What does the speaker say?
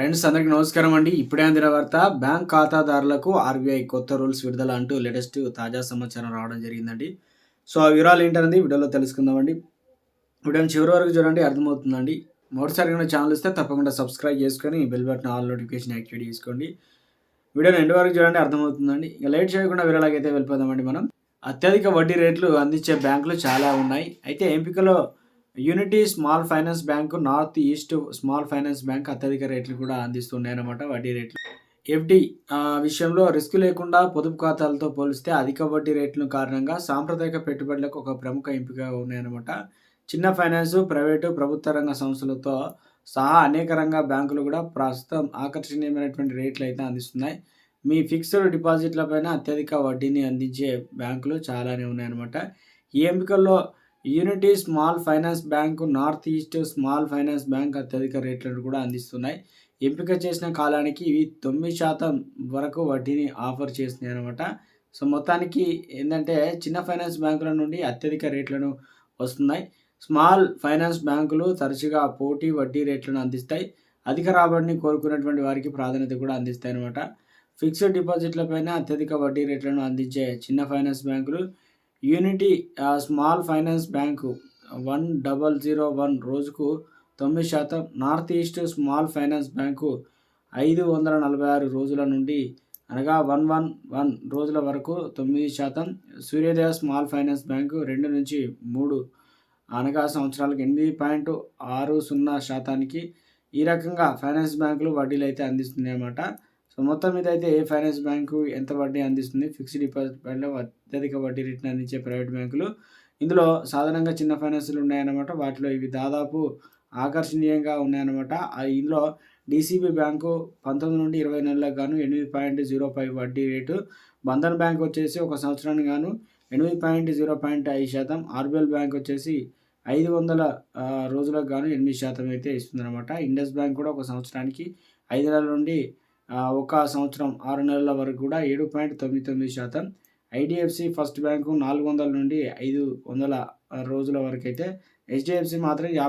Friends అందరికీ నమస్కారం అండి. ఇప్పుడే అందిన వార్త బ్యాంక్ ఖాతాదారులకు ఆర్బీఐ కొత్త రూల్స్ విడుదల అంటూ లేటెస్ట్ తాజా సమాచారం రావడం జరిగిందండి. సో ఆ వివరాలు ఏంటనేది వీడియోలో తెలుసుకుందామండి వీడియోని చివరి వరకు చూడండి అర్థమవుతుందండి. మొదటిసారి కనుక ఛానల్ ఇస్తే తప్పకుండా సబ్స్క్రైబ్ చేసుకొని bell button all notification activate చేసుకోండి. వీడియోని ఎండ్ వరకు చూడండి అర్థమవుతుందండి. ఇక లేట్ చేయకుండా వివరాలకైతే వెళ్ళిపోదామండి మనం. అత్యధిక వడ్డీ రేట్లు అందించే బ్యాంకులు చాలా ఉన్నాయి. అయితే ఎంపికలో Unity small finance bank north east small finance bank అత్యధిక రేట్లు కూడా అందిస్తున్నాయన్నమాట. వడ్డీ రేట్లు. ఎఫ్డి విషయంలో రిస్క్ లేకుండా పొదుపు ఖాతాలతో పోలిస్తే అధిక వడ్డీ రేట్ల కారణంగా సాంప్రదాయక పెట్టుబడులకు ఒక ప్రముఖ ఎంపిక ఉన్నాయన్నమాట. చిన్న ఫైనాన్స్ ప్రైవేటు ప్రభుత్వ రంగ సంస్థలతో సహా అనేక రంగ బ్యాంకులు కూడా ప్రస్తుతం ఆకర్షణీయమైనటువంటి రేట్లు అయితే అందిస్తున్నాయి. మీ ఫిక్స్డ్ డిపాజిట్లపైన అత్యధిక వడ్డీని అందించే బ్యాంకులు చాలానే ఉన్నాయన్నమాట. ఈ ఎంపికల్లో Unity small finance bank north east small finance bank అత్యధిక రేట్లను కూడా అందిస్తున్నాయి. ఎంపిక చేసిన కాలానికి ఇవి తొమ్మిది శాతం వరకు వడ్డీని ఆఫర్ చేస్తున్నాయి అనమాట సో మొత్తానికి ఏంటంటే చిన్న ఫైనాన్స్ బ్యాంకుల నుండి అత్యధిక రేట్లను వస్తున్నాయి. స్మాల్ ఫైనాన్స్ బ్యాంకులు తరచుగా పోటీ వడ్డీ రేట్లను అందిస్తాయి. అధిక రాబడిని కోరుకున్నటువంటి వారికి ప్రాధాన్యత కూడా అందిస్తాయి అనమాట ఫిక్స్డ్ డిపాజిట్లపైన అత్యధిక వడ్డీ రేట్లను అందించే చిన్న ఫైనాన్స్ బ్యాంకులు Unity small finance bank one double zero one రోజుకు తొమ్మిది శాతం north east small finance bank ఐదు వందల నలభై ఆరు రోజుల నుండి అనగా వన్ వన్ వన్ రోజుల వరకు తొమ్మిది శాతం సూర్యోదయ స్మాల్ ఫైనాన్స్ బ్యాంకు రెండు నుంచి మూడు అనగా సంవత్సరాలకు ఎనిమిది పాయింట్ ఆరు సున్నా శాతానికి ఈ రకంగా ఫైనాన్స్ బ్యాంకులు వడ్డీలు అయితే అందిస్తున్నాయి అన్నమాట సో మొత్తం మీద అయితే ఏ ఫైనాన్స్ బ్యాంకు ఎంత వడ్డీ అందిస్తుంది? ఫిక్స్డ్ డిపాజిట్ అత్యధిక వడ్డీ రేట్ని అందించే ప్రైవేట్ బ్యాంకులు. ఇందులో సాధారణంగా చిన్న ఫైనాన్సులు ఉన్నాయన్నమాట. వాటిలో ఇవి దాదాపు ఆకర్షణీయంగా ఉన్నాయన్నమాట. ఇందులో డీసీబీ బ్యాంకు పంతొమ్మిది నుండి ఇరవై నెలలకు గాను ఎనిమిది పాయింట్ జీరో ఫైవ్ వడ్డీ రేటు. బంధన్ బ్యాంక్ వచ్చేసి ఒక సంవత్సరానికి గాను ఎనిమిది పాయింట్ జీరో పాయింట్ ఐదు శాతం. ఆర్బిఎల్ బ్యాంక్ వచ్చేసి ఐదు వందల రోజులకు గాను ఎనిమిది శాతం అయితే ఇస్తుందన్నమాట. ఇండస్ బ్యాంక్ కూడా ఒక సంవత్సరానికి ఐదు నెలల నుండి ఒక సంవత్సరం ఆరు నెలల వరకు కూడా ఏడు పాయింట్ తొమ్మిది తొమ్మిది శాతం. ఐడిఎఫ్సి ఫస్ట్ బ్యాంకు నాలుగు వందల నుండి ఐదు వందల రోజుల వరకు అయితే హెచ్డిఎఫ్సి మాత్రం యాభై